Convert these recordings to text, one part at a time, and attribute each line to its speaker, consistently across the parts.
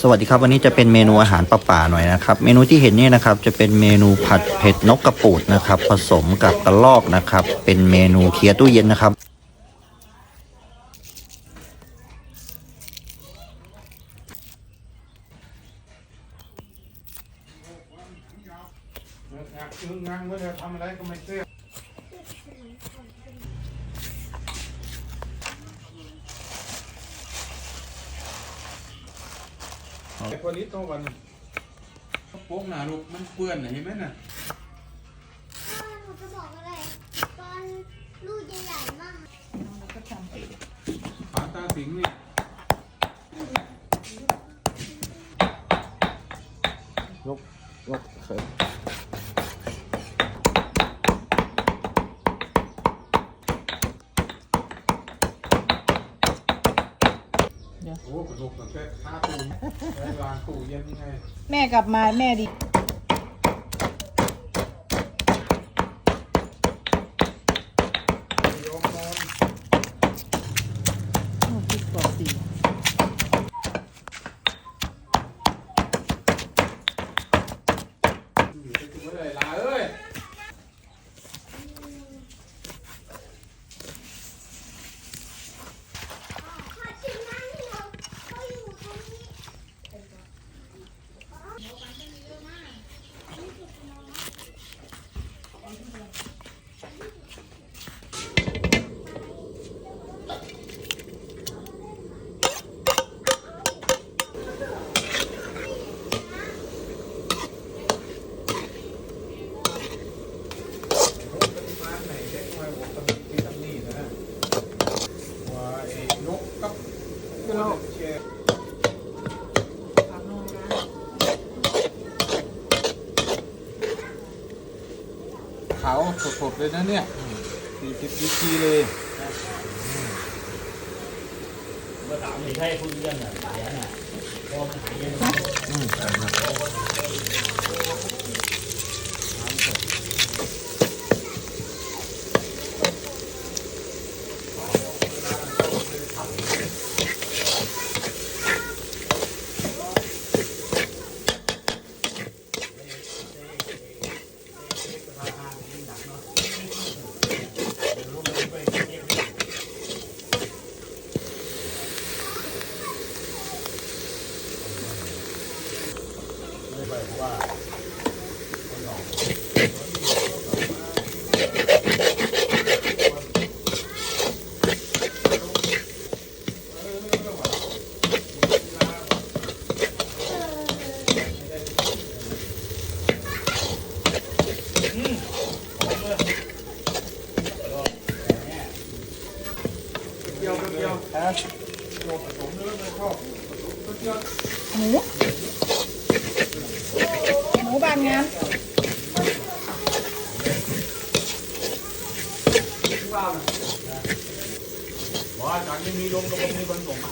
Speaker 1: สวัสดีครับวันนี้จะเป็นเมนูอาหารป่าๆหน่อยนะครับ เมนูที่เห็นเนี่ยนะครับจะเป็นเมนูผัดเผ็ดนกกระปูดนะครับ ผสมกับกระลอกนะครับ เป็นเมนูเคลียร์ตู้เย็นนะครับ
Speaker 2: อยากซื้องานว่าจะทำอะไรก็ไม่เชื่อ ไอ้คนนี้โตวันโป๊กหนาลูกมันเปื้อนน่ะเห็นไหมน่ะ
Speaker 3: หนูจะบอกอะไรตอนลูกใหญ่ๆมาก
Speaker 2: ขาตาสิงนี่
Speaker 1: ยกยกเคย
Speaker 2: โอ้กระดูกตั้งแต่ขาตู้ไว้วางตู้เย็นยังไง
Speaker 4: แม่กลับมาแม่ดี
Speaker 2: โยมนอน
Speaker 4: โอ้คิดก่อนสิ
Speaker 2: อยู่ไปถึงเมื่อไหร่ลาเอ้ย
Speaker 3: ขอชิมน้ำที่เราเขาอยู่ตรงนี้
Speaker 2: มาไหนเล็กน้อยผมต้องมีตั้งนี่นะว่าไอ้นกกับกระรอกแชร์
Speaker 4: ผักนงนะ
Speaker 2: ขาวสดๆเลยนะเนี่ยสี่สิบดีกีเลย
Speaker 5: เมื่อสามไม่ใช่พูดเรื่องอะเสียน่ะพอมันหาย เย็น
Speaker 2: เกี่ยวเกี่ยว
Speaker 4: หมูหมูบ ี่ยานงาน
Speaker 5: ว่าจากนี้มีลมกับมีคนส่งม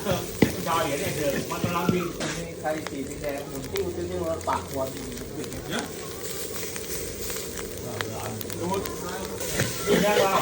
Speaker 5: ชาวเห็นเนี่ยเดินมันกำลังวิ่ง
Speaker 6: มีใครสีแดงหมุนติ้วติ้วๆแล้วปากควัน
Speaker 5: ดูดูแค่ว่า